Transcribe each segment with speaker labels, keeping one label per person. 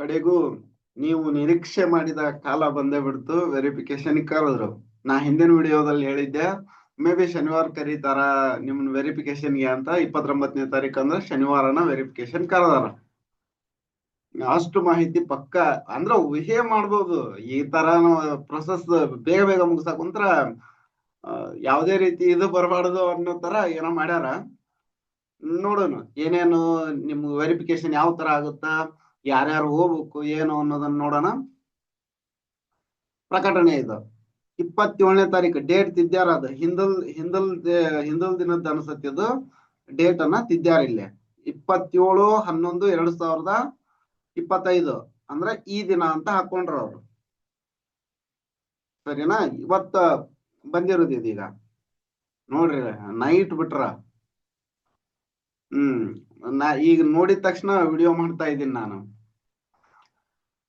Speaker 1: ಕಡೆಗೂ ನೀವು ನಿರೀಕ್ಷೆ ಮಾಡಿದ ಕಾಲ ಬಂದೇ ಬಿಡ್ತು ವೆರಿಫಿಕೇಶನ್ ಕರೆದ್ರು. ನಾ ಹಿಂದಿನ ವಿಡಿಯೋದಲ್ಲಿ ಹೇಳಿದ್ದೆ ಮೇ ಬಿ ಶನಿವಾರ ಕರೀತಾರ ನಿಮ್ನ ವೆರಿಫಿಕೇಶನ್ಗೆ ಅಂತ ಇಪ್ಪತ್ತೊಂಬತ್ತನೇ ತಾರೀಕು ಅಂದ್ರೆ ಶನಿವಾರನ ವೆರಿಫಿಕೇಶನ್ ಕರೆದಾರ. ಅಷ್ಟು ಮಾಹಿತಿ ಪಕ್ಕ ಅಂದ್ರ ಊಹೆ ಮಾಡ್ಬೋದು. ಈ ತರ ಪ್ರೊಸೆಸ್ ಬೇಗ ಬೇಗ ಮುಗಿಸಾಕ ಕುಂತ್ರ ಆ, ಯಾವುದೇ ರೀತಿ ಇದು ಬರಬಾರ್ದು ಅನ್ನೋ ತರ ಏನೋ ಮಾಡ್ಯಾರ. ನೋಡೋಣ ಏನೇನು ನಿಮ್ಗೆ ವೆರಿಫಿಕೇಶನ್ ಯಾವ ತರ ಆಗುತ್ತಾ ಯಾರ್ಯಾರು ಹೋಗ್ಬೇಕು, ಏನು ಅನ್ನೋದನ್ನ ನೋಡೋಣ. ಪ್ರಕಟಣೆ ಇದು. ಇಪ್ಪತ್ತೇಳನೇ ತಾರೀಕು ಡೇಟ್ ತಿದ್ದಾರ ಅದು? ಹಿಂದಲ್ ಹಿಂದಲ್ ಹಿಂದಲ್ ದಿನದ ಅದು ಡೇಟ್ ಅನ್ನ ತಿದ್ದ್ಯಾರ ಇಲ್ಲಿ. ಇಪ್ಪತ್ತೇಳು, ಹನ್ನೊಂದು, ಎರಡ್ ಸಾವಿರದ ಇಪ್ಪತ್ತೈದು. ಅಂದ್ರೆ ಈ ದಿನ ಅಂತ ಹಾಕೊಂಡ್ರ ಅವ್ರು. ಸರಿನಾ? ಇವತ್ತ ಬಂದಿರೋದು ಇದೀಗ. ನೋಡ್ರಿ ನೈಟ್ ಬಿಟ್ರ. ಹ್ಮ್. ನಾ ಈಗ ನೋಡಿದ ತಕ್ಷಣ ವಿಡಿಯೋ ಮಾಡ್ತಾ ಇದ್ದೀನಿ ನಾನು.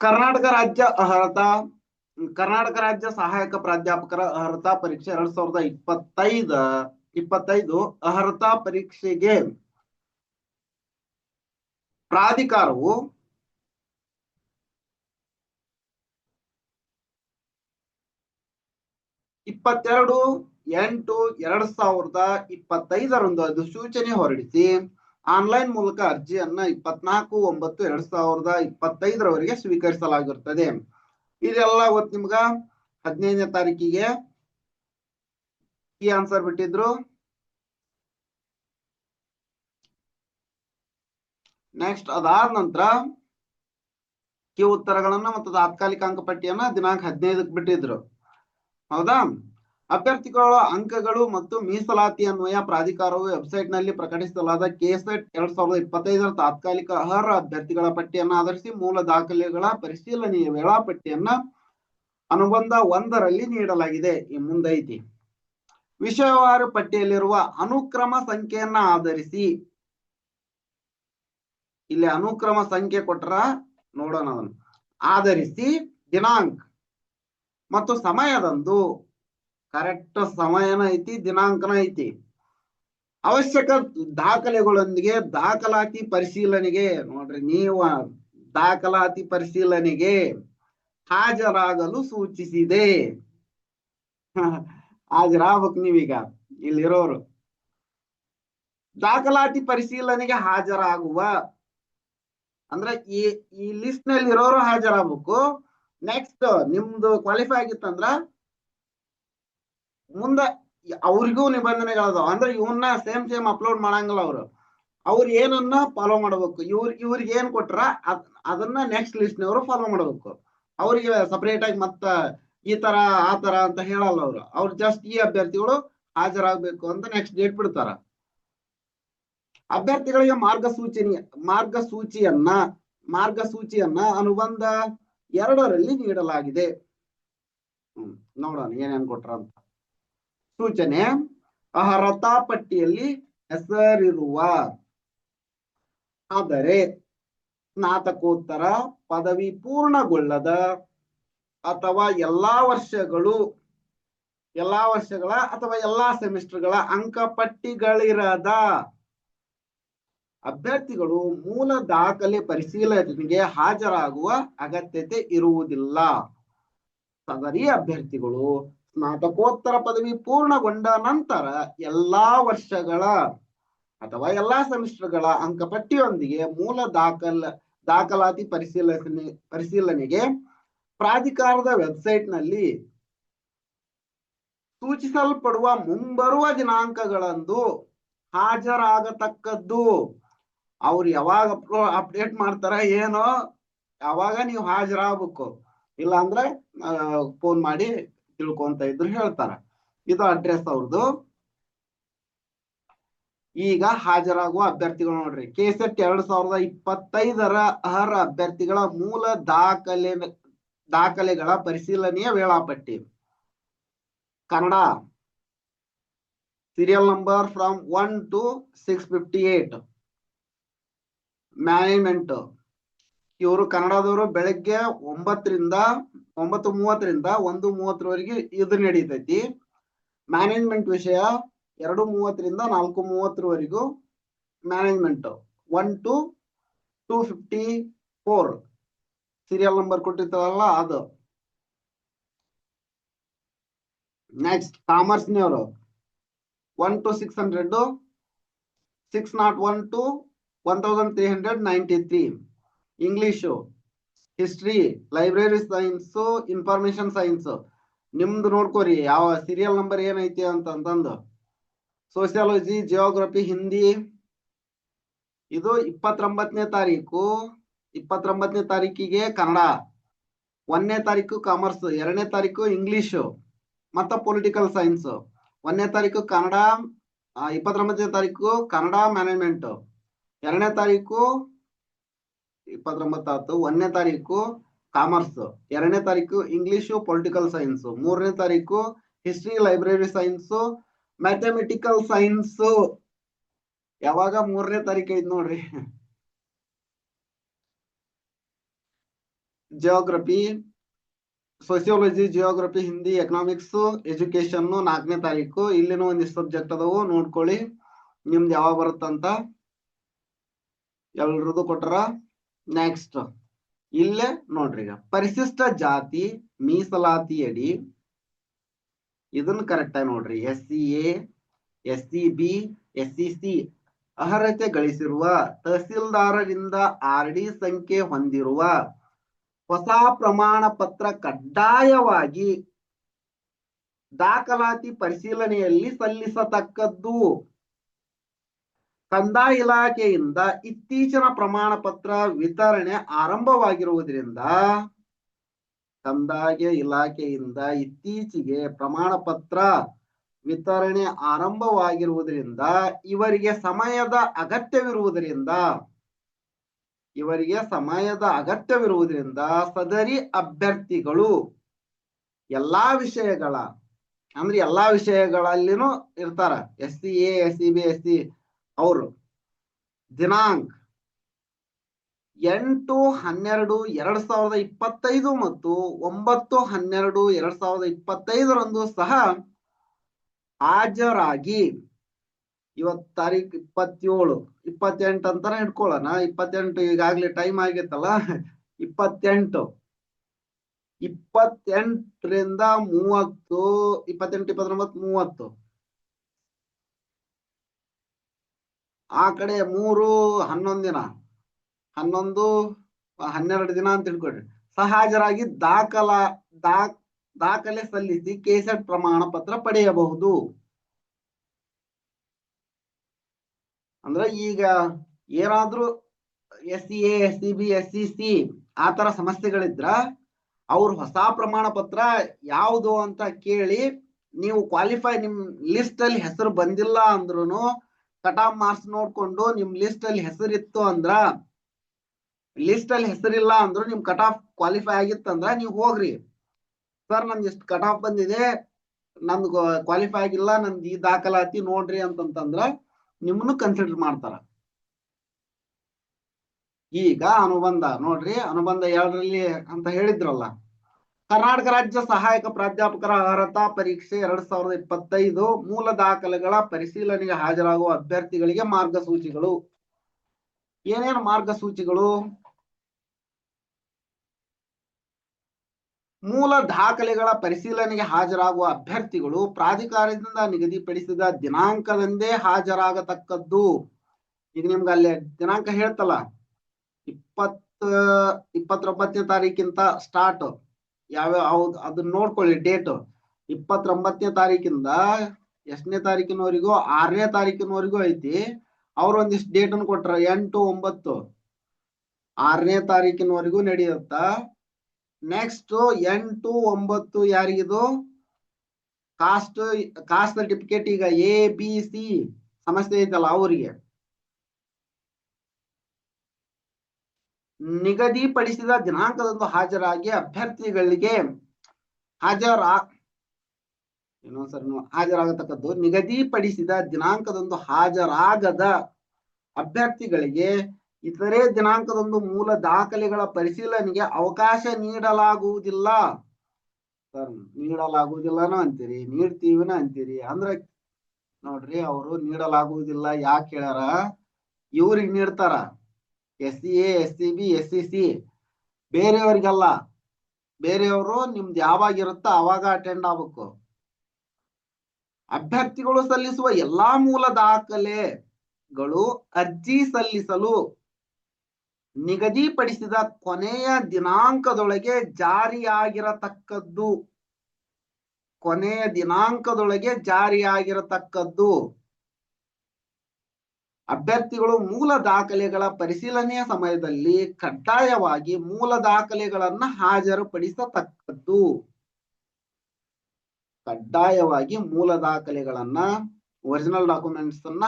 Speaker 1: ಕರ್ನಾಟಕ ರಾಜ್ಯ ಅರ್ಹತಾ, ಕರ್ನಾಟಕ ರಾಜ್ಯ ಸಹಾಯಕ ಪ್ರಾಧ್ಯಾಪಕರ ಅರ್ಹತಾ ಪರೀಕ್ಷೆ ಎರಡ್ ಸಾವಿರದ ಇಪ್ಪತ್ತೈದ, ಇಪ್ಪತ್ತೈದು ಅರ್ಹತಾ ಪರೀಕ್ಷೆಗೆ ಪ್ರಾಧಿಕಾರವು ಇಪ್ಪತ್ತೆರಡು ಎಂಟು ಎರಡ್ ಸಾವಿರದ ಇಪ್ಪತ್ತೈದರಂದು ಸೂಚನೆ ಹೊರಡಿಸಿ ಆನ್ಲೈನ್ ಮೂಲಕ ಅರ್ಜಿಯನ್ನ ಇಪ್ಪತ್ನಾಲ್ಕು, ಒಂಬತ್ತು, ಎರಡ್ ಸಾವಿರದ ಇಪ್ಪತ್ತೈದರವರೆಗೆ ಸ್ವೀಕರಿಸಲಾಗಿರುತ್ತದೆ ಇದೆಲ್ಲ ಗೊತ್ತು ನಿಮ್ಗ ಹದಿನೈದನೇ ತಾರೀಕಿಗೆ ಈ ಆನ್ಸರ್ ಬಿಟ್ಟಿದ್ರು. ನೆಕ್ಸ್ಟ್ ಅದಾದ ನಂತರ ಕಿ ಉತ್ತರಗಳನ್ನ ಮತ್ತು ತಾತ್ಕಾಲಿಕ ಅಂಕಪಟ್ಟಿಯನ್ನ ದಿನಾಂಕ ಹದಿನೈದಕ್ಕೆ ಬಿಟ್ಟಿದ್ರು. ಹೌದಾ? ಅಭ್ಯರ್ಥಿಗಳ ಅಂಕಗಳು ಮತ್ತು ಮೀಸಲಾತಿ ಅನ್ವಯ ಪ್ರಾಧಿಕಾರವು ವೆಬ್ಸೈಟ್ನಲ್ಲಿ ಪ್ರಕಟಿಸಲಾದ ಕೆಸೆಟ್ ಎರಡ್ ಸಾವಿರದ ಇಪ್ಪತ್ತೈದರ ತಾತ್ಕಾಲಿಕ ಅರ್ಹ ಅಭ್ಯರ್ಥಿಗಳ ಪಟ್ಟಿಯನ್ನು ಆಧರಿಸಿ ಮೂಲ ದಾಖಲೆಗಳ ಪರಿಶೀಲನೆಯ ವೇಳಾಪಟ್ಟಿಯನ್ನ ಅನುಬಂಧ ಒಂದರಲ್ಲಿ ನೀಡಲಾಗಿದೆ. ಈ ಮುಂದೈತಿ. ವಿಷಯವಾರು ಪಟ್ಟಿಯಲ್ಲಿರುವ ಅನುಕ್ರಮ ಸಂಖ್ಯೆಯನ್ನ ಆಧರಿಸಿ ಇಲ್ಲಿ ಅನುಕ್ರಮ ಸಂಖ್ಯೆ ಕೊಟ್ರ ನೋಡೋಣ ಅದನ್ನು. ಆಧರಿಸಿ ದಿನಾಂಕ ಮತ್ತು ಸಮಯದಂದು ಕರೆಕ್ಟ್ ಸಮಯನ ಐತಿ, ದಿನಾಂಕನ ಐತಿ. ಅವಶ್ಯಕ ದಾಖಲೆಗಳೊಂದಿಗೆ ದಾಖಲಾತಿ ಪರಿಶೀಲನೆಗೆ, ನೋಡ್ರಿ ನೀವು ದಾಖಲಾತಿ ಪರಿಶೀಲನೆಗೆ ಹಾಜರಾಗಲು ಸೂಚಿಸಿದೆ. ಹಾಜರಾಗ್ಬೇಕು ನೀವೀಗ, ಇಲ್ಲಿರೋರು. ದಾಖಲಾತಿ ಪರಿಶೀಲನೆಗೆ ಹಾಜರಾಗುವ, ಅಂದ್ರೆ ಈ ಈ ಲಿಸ್ಟ್ನಲ್ಲಿ ಇರೋರು ಹಾಜರಾಗ್ಬೇಕು. ನೆಕ್ಸ್ಟ್ ನಿಮ್ದು ಕ್ವಾಲಿಫೈ ಆಗಿತ್ತಂದ್ರ ಮುಂದ ಅವ್ರಿಗೂ ನಿಬಂಧನೆಗಳದಾವ. ಅಂದ್ರೆ ಇವನ್ನ ಸೇಮ್ ಸೇಮ್ ಅಪ್ಲೋಡ್ ಮಾಡಂಗಿಲ್ಲ ಅವ್ರು. ಅವ್ರ ಏನನ್ನ ಫಾಲೋ ಮಾಡ್ಬೇಕು? ಇವ್ರ, ಇವ್ರಿಗೆ ಏನ್ ಕೊಟ್ರ ಅದ್, ಅದನ್ನ ನೆಕ್ಸ್ಟ್ ಲಿಸ್ಟ್ ನವರು ಫಾಲೋ ಮಾಡ್ಬೇಕು. ಅವ್ರಿಗೆ ಸಪರೇಟ್ ಆಗಿ ಮತ್ತ ಈ ತರ, ಆ ತರ ಅಂತ ಹೇಳಲ್ಲ ಅವ್ರು. ಅವ್ರು ಜಸ್ಟ್ ಈ ಅಭ್ಯರ್ಥಿಗಳು ಹಾಜರಾಗಬೇಕು ಅಂತ ನೆಕ್ಸ್ಟ್ ಡೇಟ್ ಬಿಡ್ತಾರ. ಅಭ್ಯರ್ಥಿಗಳಿಗೆ ಮಾರ್ಗಸೂಚನೆ, ಮಾರ್ಗಸೂಚಿಯನ್ನ ಮಾರ್ಗಸೂಚಿಯನ್ನ ಅನುಬಂಧ ಎರಡರಲ್ಲಿ ನೀಡಲಾಗಿದೆ. ಹ್ಮ್, ನೋಡೋಣ ಏನೇನ್ ಕೊಟ್ರ ಅಂತ ಸೂಚನೆ ಅರ್ಹತಾ ಪಟ್ಟಿಯಲ್ಲಿ ಹೆಸರಿರುವ. ಆದರೆ ಸ್ನಾತಕೋತ್ತರ ಪದವಿ ಪೂರ್ಣಗೊಳ್ಳದ ಅಥವಾ ಎಲ್ಲಾ ವರ್ಷಗಳು, ಎಲ್ಲಾ ವರ್ಷಗಳ ಅಥವಾ ಎಲ್ಲಾ ಸೆಮಿಸ್ಟರ್ಗಳ ಅಂಕಪಟ್ಟಿಗಳಿರದ ಅಭ್ಯರ್ಥಿಗಳು ಮೂಲ ದಾಖಲೆ ಪರಿಶೀಲನೆಗೆ ಹಾಜರಾಗುವ ಅಗತ್ಯತೆ ಇರುವುದಿಲ್ಲ. ಸದರಿ ಅಭ್ಯರ್ಥಿಗಳು ಸ್ನಾತಕೋತ್ತರ ಪದವಿ ಪೂರ್ಣಗೊಂಡ ನಂತರ ಎಲ್ಲಾ ವರ್ಷಗಳ ಅಥವಾ ಎಲ್ಲಾ ಸೆಮಿಸ್ಟರ್ಗಳ ಅಂಕಪಟ್ಟಿಯೊಂದಿಗೆ ಮೂಲ ದಾಖಲ, ದಾಖಲಾತಿ ಪರಿಶೀಲನೆ, ಪರಿಶೀಲನೆಗೆ ಪ್ರಾಧಿಕಾರದ ವೆಬ್ಸೈಟ್ನಲ್ಲಿ ಸೂಚಿಸಲ್ಪಡುವ ಮುಂಬರುವ ದಿನಾಂಕಗಳಂದು ಹಾಜರಾಗತಕ್ಕದ್ದು. ಅವ್ರು ಯಾವಾಗ ಅಪ್ಡೇಟ್ ಮಾಡ್ತಾರ ಏನೋ, ಯಾವಾಗ ನೀವು ಹಾಜರಾಗಬೇಕು. ಇಲ್ಲ ಅಂದ್ರೆ ಫೋನ್ ಮಾಡಿ ತಿಳ್ಕೊಂತ ಇದ್ರು ಹೇಳ್ತಾರ. ಇದು ಅಡ್ರೆಸ್ ಅವ್ರದ್ದು ಈಗ ಹಾಜರಾಗುವ ಅಭ್ಯರ್ಥಿಗಳು ನೋಡ್ರಿ ಕೆಸೆಟ್ ಎರಡ್ ಸಾವಿರದ ಇಪ್ಪತ್ತೈದರ ಅರ್ಹ ಅಭ್ಯರ್ಥಿಗಳ ಮೂಲ ದಾಖಲೆ, ದಾಖಲೆಗಳ ಪರಿಶೀಲನೆಯ ವೇಳಾಪಟ್ಟಿ. Kannada. Serial number from one to six fifty eight management ಇವರು ಕನ್ನಡದವರು ಬೆಳಗ್ಗೆ ಒಂಬತ್ತರಿಂದ ಒಂಬತ್ತು ಮೂವತ್ತರಿಂದ ಒಂದು ಮೂವತ್ತರವರೆಗೆ ಇದು ನಡೀತೈತಿ ಮ್ಯಾನೇಜ್ಮೆಂಟ್ ವಿಷಯ ಎರಡು ಮೂವತ್ತರಿಂದ ನಾಲ್ಕು ಮೂವತ್ತರವರೆಗೂ management one to two fifty four serial number ಕೊಟ್ಟಿರ್ತಾರಲ್ಲ ಅದು. Next ಕಾಮರ್ಸ್ನವರು one to six hundred six not one to one thousand three hundred ninety three English history library science information science ನಿಮ್ದು ನೋಡ್ಕೋರಿ, ಯಾವ ಸೀರಿಯಲ್ ನಂಬರ್ ಏನೈತಿ ಅಂತಂದು. Sociology geography Hindi ಇದು ಇಪ್ಪತ್ತೊಂಬತ್ತನೇ ತಾರೀಕು. ಇಪ್ಪತ್ತೊಂಬತ್ತನೇ ತಾರೀಕಿಗೆ ಕನ್ನಡ. ಒಂದನೇ ತಾರೀಕು ಕಾಮರ್ಸ್ ಎರಡನೇ ತಾರೀಕು ಇಂಗ್ಲಿಷು ಮತ್ತ ಪೊಲಿಟಿಕಲ್ ಸೈನ್ಸ್ ಒಂದನೇ ತಾರೀಕು ಕನ್ನಡ ಇಪ್ಪತ್ತೊಂಬತ್ತನೇ ತಾರೀಕು ಕನ್ನಡ ಮ್ಯಾನೇಜ್ಮೆಂಟ್ ಎರಡನೇ ತಾರೀಕು ಇಪ್ಪತ್ತೊಂಬತ್ತಾತು ಒಂದನೇ ತಾರೀಕು ಕಾಮರ್ಸ್, ಎರಡನೇ ತಾರೀಕು ಇಂಗ್ಲಿಷು ಪೊಲಿಟಿಕಲ್ ಸೈನ್ಸ್, ಮೂರನೇ ತಾರೀಕು history library science, mathematical science. ಯಾವಾಗ ಮೂರನೇ ತಾರೀಕು ಐತ್ ನೋಡ್ರಿ. Geography sociology geography Hindi economics education ನಾಲ್ಕನೇ ತಾರೀಕು. ಇಲ್ಲಿನೂ ಒಂದಿಷ್ಟು ಸಬ್ಜೆಕ್ಟ್ ಅದಾವು, ನೋಡ್ಕೊಳ್ಳಿ. ನಿಮ್ದು ಯಾವಾಗ ಬರುತ್ತಂತ ಎಲ್ರದು ಕೊಟ್ರ. ನೆಕ್ಸ್ಟ್ ಇಲ್ಲೇ ನೋಡ್ರಿ ಈಗ. ಪರಿಶಿಷ್ಟ ಜಾತಿ ಮೀಸಲಾತಿಯಡಿ ಇದನ್ನ ಕರೆಕ್ಟ್ ಆಗಿ ನೋಡ್ರಿ. S C S C B S C C ಅರ್ಹತೆ ಗಳಿಸಿರುವ, ತಹಸೀಲ್ದಾರರಿಂದ ಆರ್ ಡಿ ಸಂಖ್ಯೆ ಹೊಂದಿರುವ, ಹೊಸ ಪ್ರಮಾಣ ಪತ್ರ ಕಡ್ಡಾಯವಾಗಿ ದಾಖಲಾತಿ ಪರಿಶೀಲನೆಯಲ್ಲಿ ಸಲ್ಲಿಸತಕ್ಕದ್ದು. ಕಂದಾಯ ಇಲಾಖೆಯಿಂದ ಇತ್ತೀಚಿನ ಪ್ರಮಾಣ ಪತ್ರ ವಿತರಣೆ ಆರಂಭವಾಗಿರುವುದರಿಂದ ಕಂದಾಯ ಇಲಾಖೆಯಿಂದ ಇತ್ತೀಚೆಗೆ ಪ್ರಮಾಣ ಪತ್ರ ವಿತರಣೆ ಆರಂಭವಾಗಿರುವುದರಿಂದ ಇವರಿಗೆ ಸಮಯದ ಅಗತ್ಯವಿರುವುದರಿಂದ, ಇವರಿಗೆ ಸಮಯದ ಅಗತ್ಯವಿರುವುದರಿಂದ ಸದರಿ ಅಭ್ಯರ್ಥಿಗಳು ಎಲ್ಲಾ ವಿಷಯಗಳ, ಅಂದ್ರೆ ಎಲ್ಲಾ ವಿಷಯಗಳಲ್ಲಿನೂ ಇರ್ತಾರ. S C A, S C B, S C ಅವರು ದಿನಾಂಕ ಎಂಟು ಹನ್ನೆರಡು ಎರಡ್ ಸಾವಿರದ ಇಪ್ಪತ್ತೈದು ಮತ್ತು ಒಂಬತ್ತು ಹನ್ನೆರಡು ಎರಡ್ ಸಾವಿರದ ಇಪ್ಪತ್ತೈದರಂದು ಸಹ ಹಾಜರಾಗಿ. ಇವತ್ ತಾರೀಕ್ ಇಪ್ಪತ್ತೇಳು, ಇಪ್ಪತ್ತೆಂಟು ಅಂತಾನೆ ಇಟ್ಕೊಳ್ಳೋಣ. ಇಪ್ಪತ್ತೆಂಟು ಈಗಾಗ್ಲೇ ಟೈಮ್ ಆಗೈತಲ್ಲ ಇಪ್ಪತ್ತೆಂಟು. ಇಪ್ಪತ್ತೆಂಟರಿಂದ ಮೂವತ್ತು, ಇಪ್ಪತ್ತೆಂಟು, ಇಪ್ಪತ್ತೊಂಬತ್ತು, ಮೂವತ್ತು. ಆ ಕಡೆ ಮೂರು, ಹನ್ನೊಂದು ದಿನ. ಹನ್ನೊಂದು, ಹನ್ನೆರಡು ದಿನ ಅಂತ ತಿಳ್ಕೊಡ್ರಿ ಸಹಜರಾಗಿ ದಾಖಲ ದಾಖ ದಾಖಲೆ ಸಲ್ಲಿಸಿ ಕೆಸೆಟ್ ಪ್ರಮಾಣ ಪತ್ರ ಪಡೆಯಬಹುದು. ಅಂದ್ರೆ ಈಗ ಏನಾದ್ರೂ S C S C B S C C ಆತರ ತರ ಸಮಸ್ಯೆಗಳಿದ್ರ, ಅವ್ರ ಹೊಸ ಪ್ರಮಾಣ ಪತ್ರ ಯಾವುದು ಅಂತ ಕೇಳಿ ನೀವು ಕ್ವಾಲಿಫೈ ನಿಮ್ ಲಿಸ್ಟ್ ಅಲ್ಲಿ ಹೆಸರು ಬಂದಿಲ್ಲ ಅಂದ್ರುನು ಕಟ್ ಆಫ್ ಮಾರ್ಕ್ಸ್ ನೋಡ್ಕೊಂಡು ನಿಮ್ ಲಿಸ್ಟ್ ಅಲ್ಲಿ ಹೆಸರಿತ್ತು ಅಂದ್ರ ಲಿಸ್ಟ್ ಅಲ್ಲಿ ಹೆಸರಿಲ್ಲ ಅಂದ್ರು ನಿಮ್ ಕಟ್ ಆಫ್ ಕ್ವಾಲಿಫೈ ಆಗಿತ್ತಂದ್ರ ನೀವು ಹೋಗ್ರಿ. ಸರ್ ನಮ್ದು ಎಷ್ಟು ಕಟ್ ಆಫ್ ಬಂದಿದೆ, ನಂದು ಕ್ವಾಲಿಫೈ ಆಗಿಲ್ಲ, ನಂದು ಈ ದಾಖಲಾತಿ ನೋಡ್ರಿ ಅಂತಂತಂದ್ರ ನಿಮ್ಮನ್ನು ಕನ್ಸಿಡರ್ ಮಾಡ್ತಾರ. ಈಗ ಅನುಬಂಧ, ನೋಡ್ರಿ ಅನುಬಂಧ ಎರಡರಲ್ಲಿ ಅಂತ ಹೇಳಿದ್ರಲ್ಲ ಕರ್ನಾಟಕ ರಾಜ್ಯ ಸಹಾಯಕ ಪ್ರಾಧ್ಯಾಪಕರ ಅರ್ಹತಾ ಪರೀಕ್ಷೆ ಎರಡ್ ಸಾವಿರದ ಇಪ್ಪತ್ತೈದು ಮೂಲ ದಾಖಲೆಗಳ ಪರಿಶೀಲನೆಗೆ ಹಾಜರಾಗುವ ಅಭ್ಯರ್ಥಿಗಳಿಗೆ ಮಾರ್ಗಸೂಚಿಗಳು. ಏನೇನು ಮಾರ್ಗಸೂಚಿಗಳು? ಮೂಲ ದಾಖಲೆಗಳ ಪರಿಶೀಲನೆಗೆ ಹಾಜರಾಗುವ ಅಭ್ಯರ್ಥಿಗಳು ಪ್ರಾಧಿಕಾರದಿಂದ ನಿಗದಿಪಡಿಸಿದ ದಿನಾಂಕದಂದೇ ಹಾಜರಾಗತಕ್ಕದ್ದು. ಈಗ ನಿಮ್ಗೆ ಅಲ್ಲಿ ದಿನಾಂಕ ಹೇಳ್ತಲ್ಲ, ಇಪ್ಪತ್ತ, ಇಪ್ಪತ್ತೊಂಬತ್ತನೇ ತಾರೀಕಿಂತ ಸ್ಟಾರ್ಟ್ ಯಾವ್ಯಾವ ಅದನ್ನ ನೋಡ್ಕೊಳ್ಳಿ ಡೇಟ್ ಇಪ್ಪತ್ತೊಂಬತ್ತನೇ ತಾರೀಕಿಂದ ಎಷ್ಟನೇ ತಾರೀಕಿನವರೆಗೂ, ಆರನೇ ತಾರೀಕಿನವರೆಗೂ ಐತಿ. ಅವ್ರ ಒಂದಿಷ್ಟು ಡೇಟ್ ಅನ್ನು ಕೊಟ್ರ, ಎಂಟು, ಒಂಬತ್ತು. ಆರನೇ ತಾರೀಕಿನವರೆಗೂ ನಡೆಯುತ್ತ. ನೆಕ್ಸ್ಟ್ ಎಂಟು, ಒಂಬತ್ತು ಯಾರಿಗಿದು? ಕಾಸ್ಟ್ ಕಾಸ್ಟ್ ಸರ್ಟಿಫಿಕೇಟ್ ಈಗ ಎ ಬಿ ಸಿ ಸಮಸ್ಯೆ ಐತಲ್ಲ ಅವರಿಗೆ. ನಿಗದಿಪಡಿಸಿದ ದಿನಾಂಕದಂದು ಹಾಜರಾಗಿ ಅಭ್ಯರ್ಥಿಗಳಿಗೆ ಹಾಜರ ಇನ್ನೊಂದ್ಸರಿ ಹಾಜರಾಗತಕ್ಕದ್ದು ನಿಗದಿಪಡಿಸಿದ ದಿನಾಂಕದಂದು ಹಾಜರಾಗದ ಅಭ್ಯರ್ಥಿಗಳಿಗೆ ಇತರೆ ದಿನಾಂಕದಂದು ಮೂಲ ದಾಖಲೆಗಳ ಪರಿಶೀಲನೆಗೆ ಅವಕಾಶ ನೀಡಲಾಗುವುದಿಲ್ಲ. ಸರ್, ನೀಡಲಾಗುವುದಿಲ್ಲನೂ ಅಂತೀರಿ, ನೀಡ್ತೀವಿನ ಅಂತೀರಿ, ಅಂದ್ರ ನೋಡ್ರಿ, ಅವರು ನೀಡಲಾಗುವುದಿಲ್ಲ, ಯಾಕೆ ಹೇಳ್ಯಾರ? ಇವ್ರಿಗೆ ನೀಡ್ತಾರ. S C A S C B S C C ಬೇರೆಯವರಿಗಲ್ಲ. ಬೇರೆಯವರು ನಿಮ್ದು ಯಾವಾಗಿರುತ್ತೋ ಅವಾಗ ಅಟೆಂಡ್ ಆಗ್ಬೇಕು. ಅಭ್ಯರ್ಥಿಗಳು ಸಲ್ಲಿಸುವ ಎಲ್ಲಾ ಮೂಲ ದಾಖಲೆಗಳು ಅರ್ಜಿ ಸಲ್ಲಿಸಲು ನಿಗದಿಪಡಿಸಿದ ಕೊನೆಯ ದಿನಾಂಕದೊಳಗೆ ಜಾರಿಯಾಗಿರತಕ್ಕದ್ದು. ಕೊನೆಯ ದಿನಾಂಕದೊಳಗೆ ಜಾರಿಯಾಗಿರತಕ್ಕದ್ದು. ಅಭ್ಯರ್ಥಿಗಳು ಮೂಲ ದಾಖಲೆಗಳ ಪರಿಶೀಲನೆಯ ಸಮಯದಲ್ಲಿ ಕಡ್ಡಾಯವಾಗಿ ಮೂಲ ದಾಖಲೆಗಳನ್ನ ಹಾಜರುಪಡಿಸತಕ್ಕದ್ದು. ಕಡ್ಡಾಯವಾಗಿ ಮೂಲ ದಾಖಲೆಗಳನ್ನ ಒರಿಜಿನಲ್ ಡಾಕ್ಯುಮೆಂಟ್ಸ್ ಅನ್ನ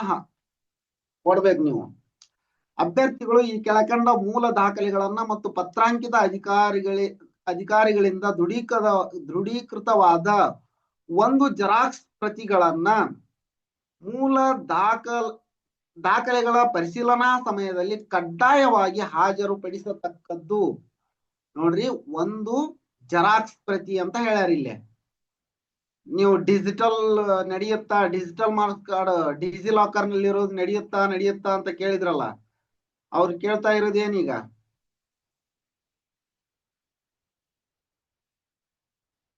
Speaker 1: ಕೊಡ್ಬೇಕು ನೀವು. ಅಭ್ಯರ್ಥಿಗಳು ಈ ಕೆಳಕಂಡ ಮೂಲ ದಾಖಲೆಗಳನ್ನ ಮತ್ತು ಪತ್ರಾಂಕಿತ ಅಧಿಕಾರಿಗಳೇ, ಅಧಿಕಾರಿಗಳಿಂದ ದೃಢೀಕೃತ, ದೃಢೀಕೃತವಾದ ಒಂದು ಜೆರಾಕ್ಸ್ ಪ್ರತಿಗಳನ್ನ ಮೂಲ ದಾಖಲ್ ದಾಖಲೆಗಳ ಪರಿಶೀಲನಾ ಸಮಯದಲ್ಲಿ ಕಡ್ಡಾಯವಾಗಿ ಹಾಜರುಪಡಿಸತಕ್ಕದ್ದು ನೋಡ್ರಿ ಒಂದು ಜೆರಾಕ್ಸ್ ಪ್ರತಿ ಅಂತ ಹೇಳ್ಯಾರ ಇಲ್ಲಿ. ನೀವು ಡಿಜಿಟಲ್ ನಡೆಯುತ್ತಾ, ಡಿಜಿಟಲ್ ಮಾರ್ಕ್ಸ್ ಕಾರ್ಡ್, ಡಿಜಿ ಲಾಕರ್ನಲ್ಲಿ ಇರೋದು ನಡೆಯುತ್ತಾ ನಡೆಯುತ್ತಾ ಅಂತ ಕೇಳಿದ್ರಲ್ಲ, ಅವ್ರು ಕೇಳ್ತಾ ಇರೋದೇನೀಗ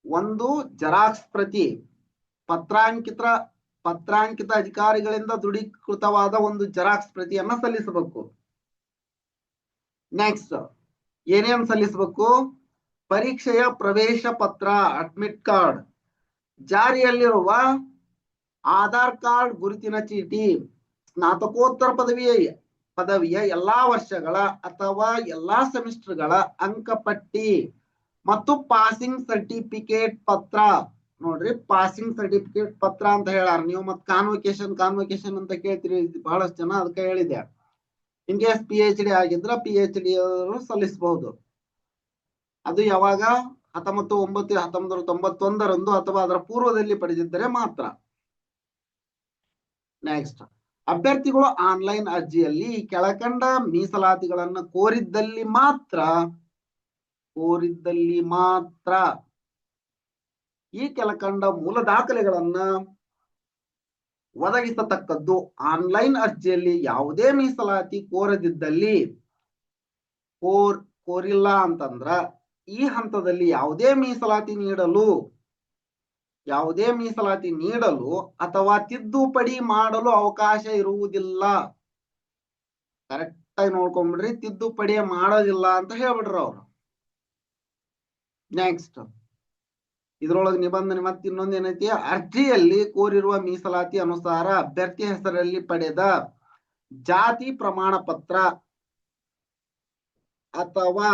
Speaker 1: ಒಂದು ಜೆರಾಕ್ಸ್ ಪ್ರತಿ ಪತ್ರಾಂಕಿತ ಪತ್ರಾಂಕಿತ ಅಧಿಕಾರಿಗಳಿಂದ ದೃಢೀಕೃತವಾದ ಒಂದು ಜೆರಾಕ್ಸ್ ಪ್ರತಿಯನ್ನ ಸಲ್ಲಿಸಬೇಕು. ನೆಕ್ಸ್ಟ್ ಏನೇನ್ ಸಲ್ಲಿಸಬೇಕು? ಪರೀಕ್ಷೆಯ ಪ್ರವೇಶ ಪತ್ರ ಅಡ್ಮಿಟ್ ಕಾರ್ಡ್ ಜಾರಿಯಲ್ಲಿರುವ ಆಧಾರ್ ಕಾರ್ಡ್, ಗುರುತಿನ ಚೀಟಿ, ಸ್ನಾತಕೋತ್ತರ ಪದವಿಯ ಪದವಿಯ ಎಲ್ಲಾ ವರ್ಷಗಳ ಅಥವಾ ಎಲ್ಲಾ ಸೆಮಿಸ್ಟರ್ಗಳ ಅಂಕಪಟ್ಟಿ ಮತ್ತು ಪಾಸಿಂಗ್ ಸರ್ಟಿಫಿಕೇಟ್ ಪತ್ರ. ನೋಡ್ರಿ ಪಾಸಿಂಗ್ ಸರ್ಟಿಫಿಕೇಟ್ ಪತ್ರ ಅಂತ ಹೇಳಾರ ನೀವು ಮತ್ ಕಾನ್ವೊಕೇಶನ್ ಕಾನ್ವೊಕೇಶನ್ ಅಂತ ಕೇಳ್ತೀರಿ, ಬಹಳಷ್ಟು ಜನ ಅದಕ್ಕೆ ಹೇಳಿದೆ in case P H D ಆಗಿದ್ರ ಪಿ ಎಚ್ ಡಿ ಅವರು ಸಲ್ಲಿಸಬಹುದು. ಅದು ಯಾವಾಗ? ಹತ್ತೊಂಬತ್ತು ಒಂಬತ್ತು ಹತ್ತೊಂಬತ್ತು ತೊಂಬತ್ತೊಂದರಂದು ಅಥವಾ ಅದರ ಪೂರ್ವದಲ್ಲಿ ಪಡೆದಿದ್ದರೆ ಮಾತ್ರ. ನೆಕ್ಸ್ಟ್ ಅಭ್ಯರ್ಥಿಗಳು ಆನ್ಲೈನ್ ಅರ್ಜಿಯಲ್ಲಿ ಕೆಳಕಂಡ ಮೀಸಲಾತಿಗಳನ್ನು ಕೋರಿದ್ದಲ್ಲಿ ಮಾತ್ರ ಕೋರಿದ್ದಲ್ಲಿ ಮಾತ್ರ. ಈ ಕೆಳಕಂಡ ಮೂಲ ದಾಖಲೆಗಳನ್ನ ಒದಗಿಸತಕ್ಕದ್ದು ಆನ್ಲೈನ್ ಅರ್ಜಿಯಲ್ಲಿ ಯಾವುದೇ ಮೀಸಲಾತಿ ಕೋರದಿದ್ದಲ್ಲಿ ಕೋರ್ ಕೋರಿಲ್ಲ ಅಂತಂದ್ರ ಈ ಹಂತದಲ್ಲಿ ಯಾವುದೇ ಮೀಸಲಾತಿ ನೀಡಲು ಯಾವುದೇ ಮೀಸಲಾತಿ ನೀಡಲು ಅಥವಾ ತಿದ್ದುಪಡಿ ಮಾಡಲು ಅವಕಾಶ ಇರುವುದಿಲ್ಲ. ಕರೆಕ್ಟ್ ಆಗಿ ನೋಡ್ಕೊಂಡ್ಬಿಡ್ರಿ ತಿದ್ದುಪಡಿ ಮಾಡೋದಿಲ್ಲ ಅಂತ ಹೇಳ್ಬಿಡ್ರಿ ಅವ್ರು ನೆಕ್ಸ್ಟ್ ಇದ್ರೊಳಗೆ ನಿಬಂಧನೆ ಮತ್ತೆ ಇನ್ನೊಂದ್ ಏನೈತಿ? ಅರ್ಜಿಯಲ್ಲಿ ಕೋರಿರುವ ಮೀಸಲಾತಿ ಅನುಸಾರ ಅಭ್ಯರ್ಥಿ ಹೆಸರಲ್ಲಿ ಪಡೆದ ಜಾತಿ ಪ್ರಮಾಣ ಪತ್ರ ಅಥವಾ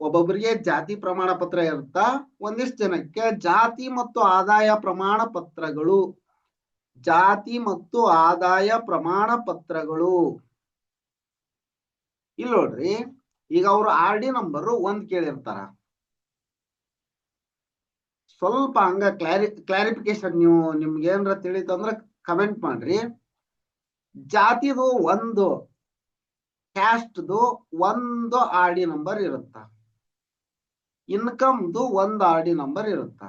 Speaker 1: ಒಬ್ಬೊಬ್ಬರಿಗೆ ಜಾತಿ ಪ್ರಮಾಣ ಪತ್ರ ಇರುತ್ತಾ? ಒಂದಿಷ್ಟು ಜನಕ್ಕೆ ಜಾತಿ ಮತ್ತು ಆದಾಯ ಪ್ರಮಾಣ ಪತ್ರಗಳು ಜಾತಿ ಮತ್ತು ಆದಾಯ ಪ್ರಮಾಣ ಪತ್ರಗಳು ಇಲ್ಲಿ ನೋಡ್ರಿ, ಈಗ ಅವರು ಆರ್ ಡಿ ನಂಬರ್ ಒಂದ್ ಕೇಳಿರ್ತಾರ. ಸ್ವಲ್ಪ ಹಂಗ ಕ್ಲಾರಿ ಕ್ಲಾರಿಫಿಕೇಶನ್ ನೀವು ನಿಮ್ಗೆ ಏನ್ರ ಅಂದ್ರೆ ಕಮೆಂಟ್ ಮಾಡ್ರಿ. ಜಾತಿದು ಒಂದು ಕ್ಯಾಸ್ಟ್ದು ಒಂದು ಆರ್ ಡಿ ನಂಬರ್ ಇರುತ್ತ. ಇನ್ಕಮ್ದು ಒಂದು ಆರ್ ಡಿ ನಂಬರ್ ಇರುತ್ತ.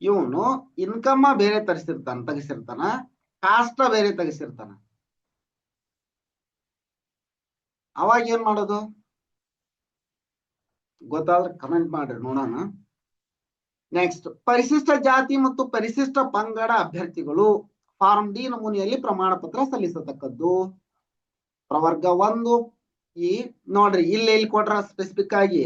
Speaker 1: ಇವನು ಇನ್ಕಮ್ ಬೇರೆ ತರಿಸಿರ್ತಾನ, ತೆಗಿಸಿರ್ತಾನ ಕಾಸ್ಟ್ ಬೇರೆ ತೆಗಿಸಿರ್ತಾನ. ಅವಾಗ ಏನ್ ಮಾಡೋದು? ಗೊತ್ತಾದ್ರೆ ಕಮೆಂಟ್ ಮಾಡ್ರಿ, ನೋಡೋಣ. ನೆಕ್ಸ್ಟ್ ಪರಿಶಿಷ್ಟ ಜಾತಿ ಮತ್ತು ಪರಿಶಿಷ್ಟ ಪಂಗಡ ಅಭ್ಯರ್ಥಿಗಳು ಫಾರ್ಮ್ ಡಿ ನಮೂನೆಯಲ್ಲಿ ಪ್ರಮಾಣ ಪತ್ರ ಸಲ್ಲಿಸತಕ್ಕದ್ದು. ಪ್ರವರ್ಗ ಒಂದು, ಈ ನೋಡ್ರಿ, ಇಲ್ಲಿ ಇಲ್ಲಿ ಕೊಟ್ರ ಸ್ಪೆಸಿಫಿಕ್ ಆಗಿ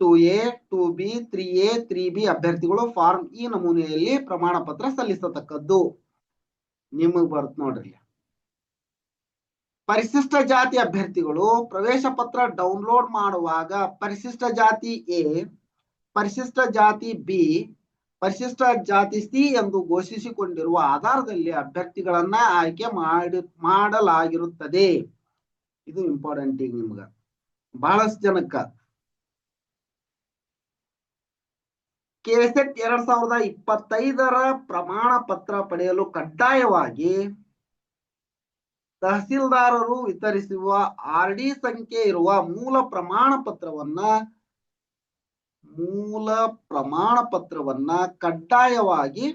Speaker 1: two A two B three A three B ಅಭ್ಯರ್ಥಿಗಳು ಫಾರ್ಮ್ ಈ ನಮೂನೆಯಲ್ಲಿ ಪ್ರಮಾಣ ಪತ್ರ ಸಲ್ಲಿಸತಕ್ಕದ್ದು. ನಿಮಗ್ ಬರುತ್ ನೋಡ್ರಿ. ಪರಿಶಿಷ್ಟ ಜಾತಿ ಅಭ್ಯರ್ಥಿಗಳು ಪ್ರವೇಶ ಪತ್ರ ಡೌನ್ಲೋಡ್ ಮಾಡುವಾಗ ಪರಿಶಿಷ್ಟ ಜಾತಿ ಎ ಪರಿಶಿಷ್ಟ ಜಾತಿ ಬಿ ಪರಿಶಿಷ್ಟ ಜಾತಿ ಸಿ ಎಂದು ಘೋಷಿಸಿಕೊಂಡಿರುವ ಆಧಾರದಲ್ಲಿ ಅಭ್ಯರ್ಥಿಗಳನ್ನ ಆಯ್ಕೆ ಮಾಡಿ, ಮಾಡಲಾಗಿರುತ್ತದೆ. ಇದು ಇಂಪಾರ್ಟೆಂಟ್ ಈಗ ನಿಮ್ಗ. ಬಹಳಷ್ಟು ಜನಕ್ಕ. ಕೆಸೆಟ್ ಎರಡ್ ಸಾವಿರದ ಇಪ್ಪತ್ತೈದರ ಪ್ರಮಾಣ ಪತ್ರ ಪಡೆಯಲು ಕಡ್ಡಾಯವಾಗಿ ತಹಸೀಲ್ದಾರರು ವಿತರಿಸುವ ಆರ್ ಡಿ ಸಂಖ್ಯೆ ಇರುವ ಮೂಲ ಪ್ರಮಾಣ ಪತ್ರವನ್ನ ಮೂಲ ಪ್ರಮಾಣ ಪತ್ರವನ್ನ ಕಡ್ಡಾಯವಾಗಿ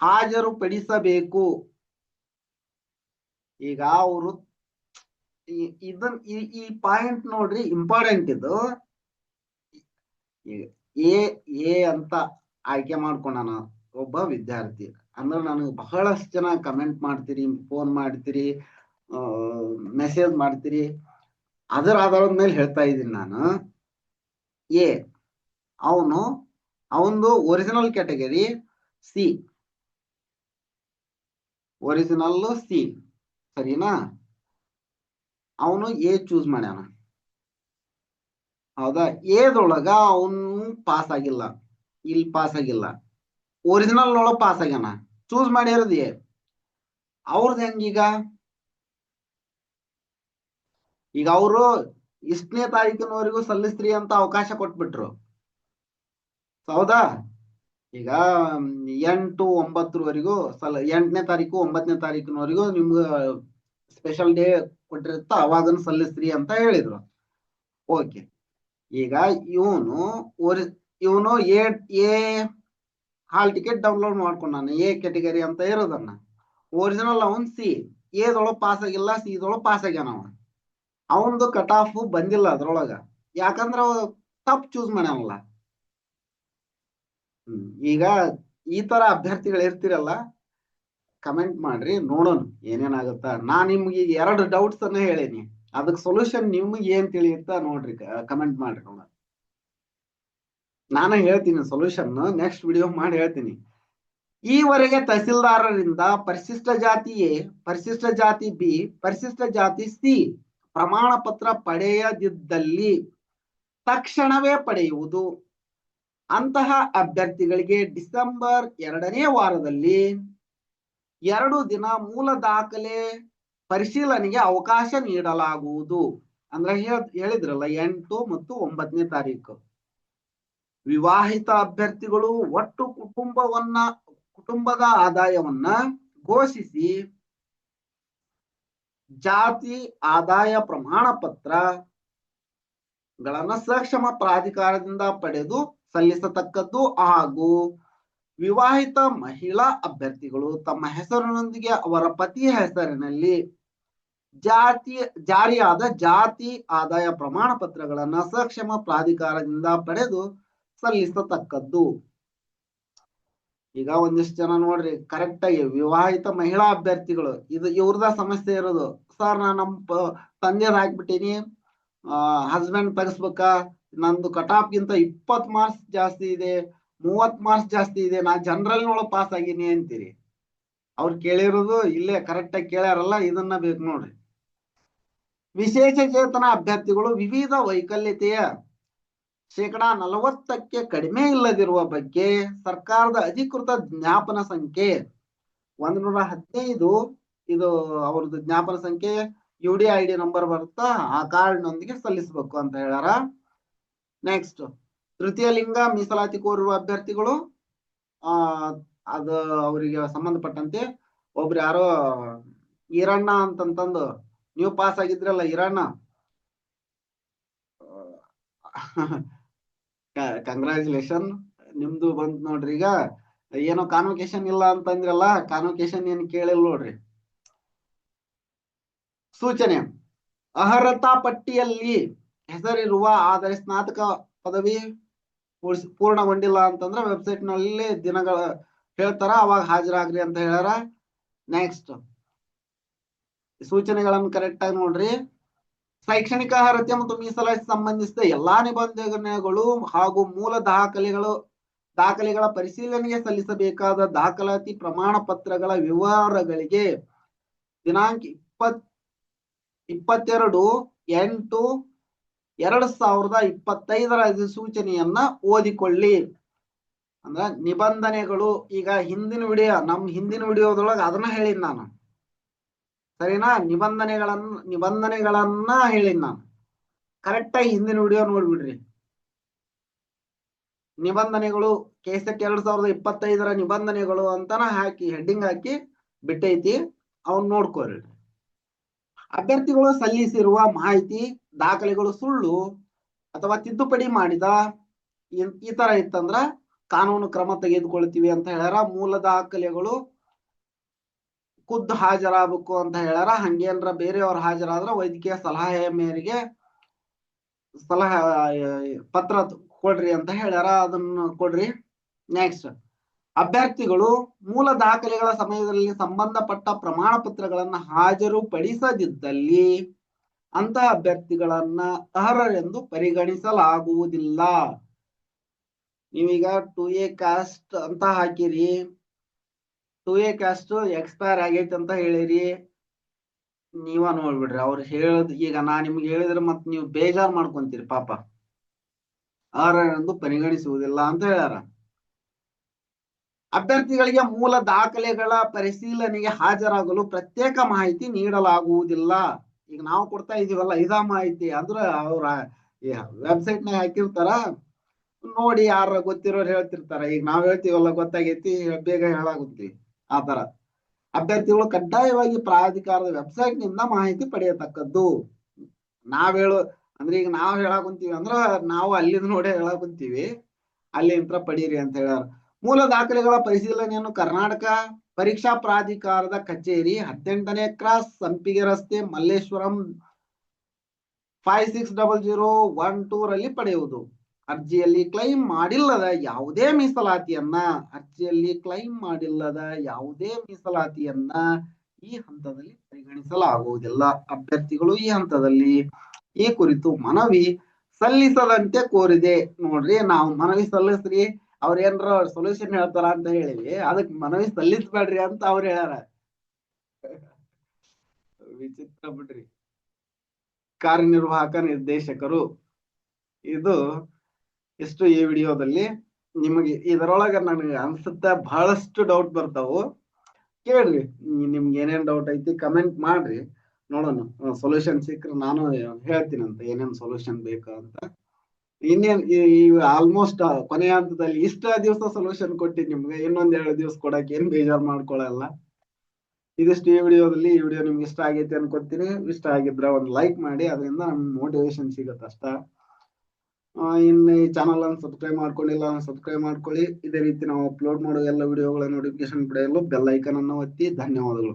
Speaker 1: ಹಾಜರುಪಡಿಸಬೇಕು. ಈಗ ಅವರು ಇದನ್ ಈ ಪಾಯಿಂಟ್ ನೋಡ್ರಿ ಇಂಪಾರ್ಟೆಂಟ್ ಇದು. ಎ ಎ ಅಂತ ಆಯ್ಕೆ ಮಾಡ್ಕೊಂಡಾನ ಒಬ್ಬ ವಿದ್ಯಾರ್ಥಿ. ಅಂದ್ರೆ ನನಗೆ ಬಹಳಷ್ಟು ಜನ ಕಮೆಂಟ್ ಮಾಡ್ತೀರಿ ಫೋನ್ ಮಾಡ್ತೀರಿ ಮೆಸೇಜ್ ಮಾಡ್ತೀರಿ. ಅದರ ಆಧಾರದ ಮೇಲೆ ಹೇಳ್ತಾ ಇದ್ದೀನಿ ನಾನು. ಎ, ಅವನು ಅವನದು original category C. Original C. ಸರಿನಾ? ಅವನು ಎ ಚೂಸ್ ಮಾಡ್ಯಾನ. ಹೌದಾ? ಎದೊಳಗ ಅವನು ಪಾಸ್ ಆಗಿಲ್ಲ. ಇಲ್ಲಿ ಪಾಸ್ ಆಗಿಲ್ಲ. ಒರಿಜಿನಲ್ ಒಳಗ ಪಾಸ್ ಆಗ್ಯಾನ. ಚೂಸ್ ಮಾಡಿರೋದು ಎ. ಅವ್ರದ್ದು ಹೆಂಗೀಗ? ಈಗ ಅವರು ಇಷ್ಟನೇ ತಾರೀಕಿನವರೆಗೂ ಸಲ್ಲಿಸ್ತ್ರಿ ಅಂತ ಅವಕಾಶ ಕೊಟ್ಬಿಟ್ರು. ಹೌದಾ? ಈಗ ಎಂಟು ಒಂಬತ್ತರವರೆಗೂ ಸಲ, ಎಂಟನೇ ತಾರೀಕು ಒಂಬತ್ತನೇ ತಾರೀಕಿನವರೆಗೂ ನಿಮ್ಗೆ ಸ್ಪೆಷಲ್ ಡೇ ಕೊಟ್ಟಿರುತ್ತ ಅವಾಗ ಸಲ್ಲಿಸ್ರಿ ಅಂತ ಹೇಳಿದ್ರು. ಓಕೆ ಈಗ ಇವನು ಇವನು A A hall ticket download ಮಾಡ್ಕೊಂಡಾನ, A category ಅಂತ ಇರೋದನ್ನ. ಒರಿಜಿನಲ್ ಅವನ್ ಸಿ ಎದೊಳಗೆ ಪಾಸ್ ಆಗಿಲ್ಲ ಸಿ ದೊಳಗ್ ಪಾಸ್ ಆಗ್ಯಾನ ಅವ ಅವಂದು ಕಟ್ ಆಫ್ ಬಂದಿಲ್ಲ ಅದ್ರೊಳಗ. ಯಾಕಂದ್ರ ಅವ ತಪ್ಪು ಚೂಸ್ ಮಾಡ್ಯಾನಲ್ಲ. ಈಗ ಈ ತರ ಅಭ್ಯರ್ಥಿಗಳು ಇರ್ತಿರಲ್ಲ ಕಮೆಂಟ್ ಮಾಡ್ರಿ, ನೋಡೋಣ ಏನೇನಾಗುತ್ತ. ನಾ ನಿಮ್ಗೆ ಈಗ ಎರಡು ಡೌಟ್ಸ್ ಅನ್ನ ಹೇಳೀನಿ. ಅದಕ್ಕೆ ಸೊಲ್ಯೂಷನ್ ನಿಮ್ಗೆ ಏನ್ ತಿಳಿಯುತ್ತ ನೋಡ್ರಿ ಕಮೆಂಟ್ ಮಾಡ್ರಿ ನೋಡ. ನಾನು ಹೇಳ್ತೀನಿ ಸೊಲ್ಯೂಷನ್ ನೆಕ್ಸ್ಟ್ ವಿಡಿಯೋ ಮಾಡಿ ಹೇಳ್ತೀನಿ. ಈವರೆಗೆ ತಹಸೀಲ್ದಾರರಿಂದ ಪರಿಶಿಷ್ಟ ಜಾತಿ ಎ, ಪರಿಶಿಷ್ಟ ಜಾತಿ ಬಿ, ಪರಿಶಿಷ್ಟ ಜಾತಿ ಸಿ ಪ್ರಮಾಣ ಪತ್ರ ಪಡೆಯದಿದ್ದಲ್ಲಿ ತಕ್ಷಣವೇ ಪಡೆಯುವುದು. ಅಂತಹ ಅಭ್ಯರ್ಥಿಗಳಿಗೆ ಡಿಸೆಂಬರ್ ಎರಡನೇ ವಾರದಲ್ಲಿ ಎರಡು ದಿನ ಮೂಲ ದಾಖಲೆ ಪರಿಶೀಲನೆಗೆ ಅವಕಾಶ ನೀಡಲಾಗುವುದು. ಅಂದ್ರೆ ಹೇಳ್- ಹೇಳಿದ್ರಲ್ಲ ಎಂಟು ಮತ್ತು ಒಂಬತ್ತನೇ ತಾರೀಕು. ವಿವಾಹಿತ ಅಭ್ಯರ್ಥಿಗಳು ಒಟ್ಟು ಕುಟುಂಬವನ್ನ, ಕುಟುಂಬದ ಆದಾಯವನ್ನ ಘೋಷಿಸಿ ಜಾತಿ ಆದಾಯ ಪ್ರಮಾಣ ಪತ್ರಗಳನ್ನ ಸಕ್ಷಮ ಪ್ರಾಧಿಕಾರದಿಂದ ಪಡೆದು ಸಲ್ಲಿಸತಕ್ಕದ್ದು ಹಾಗೂ ವಿವಾಹಿತ ಮಹಿಳಾ ಅಭ್ಯರ್ಥಿಗಳು ತಮ್ಮ ಹೆಸರಿನೊಂದಿಗೆ ಅವರ ಪತಿಯ ಹೆಸರಿನಲ್ಲಿ ಜಾತಿ, ಜಾರಿಯಾದ ಜಾತಿ ಆದಾಯ ಪ್ರಮಾಣ ಪತ್ರಗಳನ್ನ ಸಕ್ಷಮ ಪ್ರಾಧಿಕಾರದಿಂದ ಪಡೆದು ಸಲ್ಲಿಸತಕ್ಕದ್ದು. ಈಗ ಒಂದಿಷ್ಟು ಜನ ನೋಡ್ರಿ ಕರೆಕ್ಟ್ ಆಗಿ ವಿವಾಹಿತ ಮಹಿಳಾ ಅಭ್ಯರ್ಥಿಗಳು, ಇದು ಇವ್ರದ ಸಮಸ್ಯೆ ಇರೋದು. ಸರ್, ನಾ ನಮ್ಮ ತಂದೆಯವ್ರ್ ಹಾಕ್ಬಿಟ್ಟೀನಿ ಹಸ್ಬೆಂಡ್ ತಗಸ್ಬೇಕಾ? ನಂದು ಕಟಾಪ್ ಗಿಂತ ಇಪ್ಪತ್ ಮಾರ್ಕ್ಸ್ ಜಾಸ್ತಿ ಇದೆ ಮೂವತ್ ಮಾರ್ಕ್ಸ್ ಜಾಸ್ತಿ ಇದೆ, ನಾ ಜನರಲ್ ನೋಡ ಪಾಸ್ ಆಗಿನಿ ಅಂತೀರಿ. ಅವ್ರು ಕೇಳಿರೋದು ಇಲ್ಲೇ ಕರೆಕ್ಟ್ ಆಗಿ ಕೇಳ್ಯಾರಲ್ಲ, ಇದನ್ನ ಬೇಕು ನೋಡ್ರಿ. ವಿಶೇಷ ಚೇತನ ಅಭ್ಯರ್ಥಿಗಳು ವಿವಿಧ ವೈಕಲ್ಯತೆಯ ಶೇಕಡಾ ನಲವತ್ತಕ್ಕೆ ಕಡಿಮೆ ಇಲ್ಲದಿರುವ ಬಗ್ಗೆ ಸರ್ಕಾರದ ಅಧಿಕೃತ ಜ್ಞಾಪನ ಸಂಖ್ಯೆ ಒಂದ್ ನೂರ ಹದಿನೈದು. ಇದು ಅವ್ರದ್ದು ಜ್ಞಾಪನ ಸಂಖ್ಯೆ U D I D number ಬರುತ್ತಾ? ಆ ಕಾರ್ಡ್ ನೊಂದಿಗೆ ಸಲ್ಲಿಸಬೇಕು ಅಂತ ಹೇಳ್ಯಾರ. ನೆಕ್ಸ್ಟ್ ತೃತೀಯ ಲಿಂಗ ಮೀಸಲಾತಿ ಕೋರುವ ಅಭ್ಯರ್ಥಿಗಳು. ಆ, ಅದು ಅವರಿಗೆ ಸಂಬಂಧಪಟ್ಟಂತೆ ಒಬ್ರು ಯಾರೋ ಈರಣ್ಣ ಅಂತಂತಂದು, ನೀವು ಪಾಸ್ ಆಗಿದ್ರಲ್ಲ ಈರಣ್ಣ? ಕಂಗ್ರಾಚುಲೇಷನ್ ನಿಮ್ದು ಬಂತ್ ನೋಡ್ರಿ. ಈಗ ಏನೋ ಕಾನ್ವೊಕೇಶನ್ ಇಲ್ಲ ಅಂತಂದ್ರಲ್ಲ ಕಾನ್ವೊಕೇಶನ್ ಏನ್ ಕೇಳಿಲ್ಲ ನೋಡ್ರಿ. ಸೂಚನೆ. ಅರ್ಹತಾ ಪಟ್ಟಿಯಲ್ಲಿ ಹೆಸರಿರುವ ಆದರೆ ಸ್ನಾತಕ ಪದವಿ ಪೂರ್ಣಗೊಂಡಿಲ್ಲ ಅಂತಂದ್ರೆ ವೆಬ್ಸೈಟ್ನಲ್ಲಿ ದಿನಗಳ ಹೇಳ್ತಾರ, ಅವಾಗ ಹಾಜರಾಗ್ರಿ ಅಂತ ಹೇಳ್ಯಾರ. ನೆಕ್ಸ್ಟ್ ಸೂಚನೆಗಳನ್ನು ಕರೆಕ್ಟ್ ಆಗಿ ನೋಡ್ರಿ. ಶೈಕ್ಷಣಿಕ ಅರ್ಹತೆ ಮತ್ತು ಮೀಸಲಾತಿ ಸಂಬಂಧಿಸಿದ ಎಲ್ಲಾ ನಿಬಂಧನೆಗಳು ಹಾಗೂ ಮೂಲ ದಾಖಲೆಗಳು, ದಾಖಲೆಗಳ ಪರಿಶೀಲನೆಗೆ ಸಲ್ಲಿಸಬೇಕಾದ ದಾಖಲಾತಿ ಪ್ರಮಾಣ ಪತ್ರಗಳ ವಿವರಗಳಿಗೆ ದಿನಾಂಕ ಇಪ್ಪತ್, ಇಪ್ಪತ್ತೆರಡು, ಎಂಟು, ಎರಡ್ ಸಾವಿರದ ಇಪ್ಪತ್ತೈದರ ಅಧಿಸೂಚನೆಯನ್ನ ಓದಿಕೊಳ್ಳಿ. ಅಂದ್ರ ನಿಬಂಧನೆಗಳು ಈಗ ಹಿಂದಿನ ವಿಡಿಯೋ, ನಮ್ ಹಿಂದಿನ ವಿಡಿಯೋದೊಳಗೆ ಅದನ್ನ ಹೇಳಿದ್ ನಾನು. ಸರಿನಾ? ನಿಬಂಧನೆಗಳನ್ನ ನಿಬಂಧನೆಗಳನ್ನ ಹೇಳಿನ್ ನಾನು. ಕರೆಕ್ಟ್ ಆಗಿ ಹಿಂದಿನ ವಿಡಿಯೋ ನೋಡ್ಬಿಡ್ರಿ. ನಿಬಂಧನೆಗಳು, ಕೆಸೆಟ್ ಎರಡ್ ಸಾವಿರದ ಇಪ್ಪತ್ತೈದರ ನಿಬಂಧನೆಗಳು ಅಂತನ ಹಾಕಿ ಹೆಡ್ಡಿಂಗ್ ಹಾಕಿ ಬಿಟ್ಟೈತಿ. ಅವನ್ ನೋಡ್ಕೋರಿ ಅಭ್ಯರ್ಥಿಗಳು ಸಲ್ಲಿಸಿರುವ ಮಾಹಿತಿ, ದಾಖಲೆಗಳು ಸುಳ್ಳು ಅಥವಾ ತಿದ್ದುಪಡಿ ಮಾಡಿದ ಈ ತರ ಇತ್ತಂದ್ರ ಕಾನೂನು ಕ್ರಮ ತೆಗೆದುಕೊಳ್ತೀವಿ ಅಂತ ಹೇಳ್ಯಾರ. ಮೂಲ ದಾಖಲೆಗಳು ಖುದ್ದು ಹಾಜರಾಗಬೇಕು ಅಂತ ಹೇಳ್ಯಾರ. ಹಂಗೇನ್ರ ಬೇರೆಯವ್ರ ಹಾಜರಾದ್ರ ವೈದ್ಯಕೀಯ ಸಲಹೆ ಮೇರೆಗೆ ಸಲಹೆ, ಪತ್ರ ಕೊಡ್ರಿ ಅಂತ ಹೇಳ್ಯಾರ. ಅದನ್ನ ಕೊಡ್ರಿ. ನೆಕ್ಸ್ಟ್ ಅಭ್ಯರ್ಥಿಗಳು ಮೂಲ ದಾಖಲೆಗಳ ಸಮಯದಲ್ಲಿ ಸಂಬಂಧಪಟ್ಟ ಪ್ರಮಾಣ ಪತ್ರಗಳನ್ನ ಹಾಜರುಪಡಿಸದಿದ್ದಲ್ಲಿ ಅಂತ ಅಭ್ಯರ್ಥಿಗಳನ್ನ ಅರ್ಹರೆಂದು ಪರಿಗಣಿಸಲಾಗುವುದಿಲ್ಲ. ನೀವೀಗ ಟು ಎ ಕಾಸ್ಟ್ ಅಂತ ಹಾಕಿರಿ. ಟು ಎ ಕ್ಯಾಸ್ಟ್ ಎಕ್ಸ್ಪೈರ್ ಆಗೈತೆ ಅಂತ ಹೇಳಿರಿ. ನೀವ ನೋಡ್ಬಿಡ್ರಿ, ಅವ್ರು ಹೇಳದ್ ಈಗ ನಾ ನಿಮ್ಗೆ ಹೇಳಿದ್ರೆ ಮತ್ ನೀವು ಬೇಜಾರ್ ಮಾಡ್ಕೊಂತೀರಿ ಪಾಪ. ಅರ್ಹರೆಂದು ಪರಿಗಣಿಸುವುದಿಲ್ಲ ಅಂತ ಹೇಳ್ಯಾರ. ಅಭ್ಯರ್ಥಿಗಳಿಗೆ ಮೂಲ ದಾಖಲೆಗಳ ಪರಿಶೀಲನೆಗೆ ಹಾಜರಾಗಲು ಪ್ರತ್ಯೇಕ ಮಾಹಿತಿ ನೀಡಲಾಗುವುದಿಲ್ಲ. ಈಗ ನಾವು ಕೊಡ್ತಾ ಇದೀವಲ್ಲ, ಇದ ಮಾಹಿತಿ ಅಂದ್ರ ಅವ್ರ ವೆಬ್ಸೈಟ್ ನಾಗ ಹಾಕಿರ್ತಾರ. ನೋಡಿ ಯಾರ ಗೊತ್ತಿರೋರು ಹೇಳ್ತಿರ್ತಾರ. ಈಗ ನಾವ್ ಹೇಳ್ತೀವಲ್ಲ, ಗೊತ್ತಾಗೈತಿ, ಬೇಗ ಹೇಳಾಗುತ್ತಿ ಆ ತರ ಅಭ್ಯರ್ಥಿಗಳು ಕಡ್ಡಾಯವಾಗಿ ಪ್ರಾಧಿಕಾರದ ವೆಬ್ಸೈಟ್ನಿಂದ ಮಾಹಿತಿ ಪಡೆಯತಕ್ಕದ್ದು. ನಾವ್ ಹೇಳೋ, ಅಂದ್ರೆ ಈಗ ನಾವ್ ಹೇಳಾಕುಂತೀವಿ ಅಂದ್ರ ನಾವು ಅಲ್ಲಿಂದ ನೋಡಿ ಹೇಳಾಕುಂತೀವಿ ಅಲ್ಲಿಂದ ಪಡೀರಿ ಅಂತ ಹೇಳ್ಯಾರ. ಮೂಲ ದಾಖಲೆಗಳ ಪರಿಶೀಲನೆಯನ್ನು ಕರ್ನಾಟಕ ಪರೀಕ್ಷಾ ಪ್ರಾಧಿಕಾರದ ಕಚೇರಿ ಹದಿನೆಂಟನೇ ಕ್ರಾಸ್ ಸಂಪಿಗೆ ರಸ್ತೆ Malleshwaram five six double zero one ಟೂರಲ್ಲಿ ಪಡೆಯುವುದು. ಅರ್ಜಿಯಲ್ಲಿ ಕ್ಲೈಮ್ ಮಾಡಿಲ್ಲದ ಯಾವುದೇ ಮೀಸಲಾತಿಯನ್ನ, ಅರ್ಜಿಯಲ್ಲಿ ಕ್ಲೈಮ್ ಮಾಡಿಲ್ಲದ ಯಾವುದೇ ಮೀಸಲಾತಿಯನ್ನ ಈ ಹಂತದಲ್ಲಿ ಪರಿಗಣಿಸಲಾಗುವುದಿಲ್ಲ. ಅಭ್ಯರ್ಥಿಗಳು ಈ ಹಂತದಲ್ಲಿ ಈ ಕುರಿತು ಮನವಿ ಸಲ್ಲಿಸದಂತೆ ಕೋರಿದೆ. ನೋಡ್ರಿ, ನಾವು ಮನವಿ ಸಲ್ಲಿಸ್ರಿ ಅವ್ರೇನ್ರ ಸೊಲ್ಯೂಷನ್ ಹೇಳ್ತಾರ ಅಂತ ಹೇಳಿವಿ. ಅದಕ್ ಮನವಿ ಸಲ್ಲಿಸ್ಬೇಡ್ರಿ ಅಂತ ಅವ್ರು ಹೇಳ್ಯಾರ. ವಿಚಿತ್ರ ಬಿಡ್ರಿ. ಕಾರ್ಯನಿರ್ವಾಹಕ ನಿರ್ದೇಶಕರು. ಇದು ಇಷ್ಟು ಈ ವಿಡಿಯೋದಲ್ಲಿ ನಿಮಗೆ ಇದರೊಳಗ ನನಗೆ ಅನ್ಸುತ್ತೆ ಬಹಳಷ್ಟು ಡೌಟ್ ಬರ್ತಾವು. ಕೇಳ್ರಿ ನಿಮ್ಗೆ ಏನೇನ್ ಡೌಟ್ ಐತಿ ಕಮೆಂಟ್ ಮಾಡ್ರಿ. ನೋಡೋಣ ಸೊಲ್ಯೂಷನ್ ಸಿಕ್ಕರೆ ನಾನು ಹೇಳ್ತೀನಿ ಅಂತ ಏನೇನ್ ಸೊಲ್ಯೂಷನ್ ಬೇಕು ಅಂತ. ಇನ್ನೇನ್ ಆಲ್ಮೋಸ್ಟ್ ಕೊನೆಯ ಹಂತದಲ್ಲಿ ಇಷ್ಟ ದಿವಸ ಸೊಲ್ಯೂಷನ್ ಕೊಟ್ಟಿ ನಿಮ್ಗೆ, ಇನ್ನೊಂದ್ ಎರಡು ದಿವಸ ಕೊಡಕ್ ಏನ್ ಬೇಜಾರ್ ಮಾಡ್ಕೊಳಲ್ಲ. ಇದಿಷ್ಟು ಈ ವಿಡಿಯೋದಲ್ಲಿ, ಈ ವಿಡಿಯೋ ನಿಮ್ಗೆ ಇಷ್ಟ ಆಗೈತೆ ಅನ್ಕೊತೀನಿ. ಇಷ್ಟ ಆಗಿದ್ರೆ ಒಂದು ಲೈಕ್ ಮಾಡಿ, ಅದರಿಂದ ನಮ್ಗೆ ಮೋಟಿವೇಶನ್ ಸಿಗತ್ತೆ ಅಷ್ಟ ಇನ್ನು ಈ ಚಾನಲ್ ಅನ್ನು ಸಬ್ಸ್ಕ್ರೈಬ್ ಮಾಡ್ಕೊಂಡಿಲ್ಲ ಸಬ್ಸ್ಕ್ರೈಬ್ ಮಾಡ್ಕೊಳ್ಳಿ. ಇದೇ ರೀತಿ ನಾವು ಅಪ್ಲೋಡ್ ಮಾಡುವ ಎಲ್ಲ ವಿಡಿಯೋಗಳ ನೋಟಿಫಿಕೇಶನ್ ಪಡೆಯಲು ಬೆಲ್ ಐಕನ್ ಅನ್ನು ಒತ್ತಿ. ಧನ್ಯವಾದಗಳು.